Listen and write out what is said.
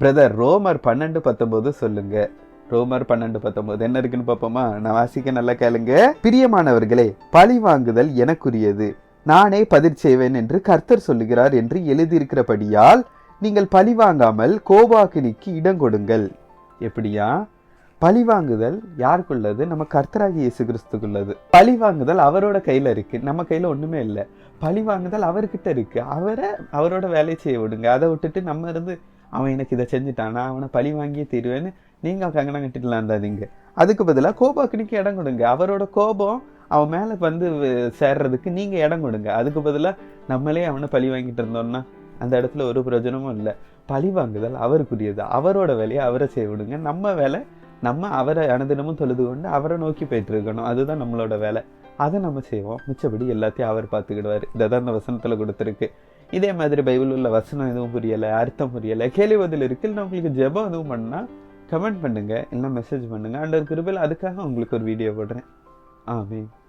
Brother ரோமர் பன்னெண்டு பத்தொன்பது சொல்லுங்க. ரோமர் பன்னெண்டு பத்தொன்பது. என்ன இருக்குன்னு பார்ப்போமா? நான் வாசிக்க நல்லா கேளுங்க. பிரியமானவர்களே பழி வாங்குதல் எனக்குரியது. நானே பதிர் செய்வேன் என்று கர்த்தர் சொல்லுகிறார் என்று எழுதியிருக்கிறபடியால் நீங்கள் பழி வாங்காமல் கோபாக்கினிக்கு இடம் கொடுங்கள். எப்படியா? பழி வாங்குதல் யாருக்குள்ளது? நம்ம கர்த்தராகி இயேசு கிறிஸ்துக்குள்ளது பழி வாங்குதல் அவரோட கையில் இருக்குது நம்ம கையில் ஒன்றுமே இல்லை. பழி வாங்குதல் அவர்கிட்ட இருக்குது அவரை அவரோட வேலையை செய்ய விடுங்க. அதை விட்டுட்டு நம்ம இருந்து அவன் எனக்கு இதை செஞ்சுட்டானா அவனை பழி வாங்கியே தீருவேன்னு நீங்கள் கங்கணம் கட்டிட்டுலாம் இருந்தாதீங்க அதுக்கு பதிலாக கோபாக்கினிக்கு இடம் கொடுங்க. அவரோட கோபம் அவன் மேலே வந்து சேர்றதுக்கு நீங்கள் இடம் கொடுங்க. அதுக்கு பதிலாக நம்மளே அவனை பழி வாங்கிட்டு இருந்தோம்னா அந்த இடத்துல ஒரு பிரயோஜனமும் இல்லை. பழி வாங்குதல் அவருக்குரியது. அவரோட வேலையை அவரை செய்ய விடுங்க. நம்ம வேலை நம்ம அவரை அனுதினமும் தொழுது கொண்டு அவரை நோக்கி போயிட்டு இருக்கணும். அதுதான் நம்மளோட வேலை. அதை நம்ம செய்வோம். மிச்சப்படி எல்லாத்தையும் அவர் பார்த்துக்கிடுவார். இதை தான் அந்த வசனத்தில் கொடுத்துருக்கு. இதே மாதிரி பைபிள் உள்ள வசனம் எதுவும் புரியலை அர்த்தம் புரியலை கேள்வி பதில் இருக்கு. இல்லை உங்களுக்கு ஜெபம் எதுவும் பண்ணால் கமெண்ட் பண்ணுங்க இல்லை மெசேஜ் பண்ணுங்க. அண்ட் ஒரு கிருபையில் அதுக்காக உங்களுக்கு ஒரு வீடியோ போடுறேன். ஆமே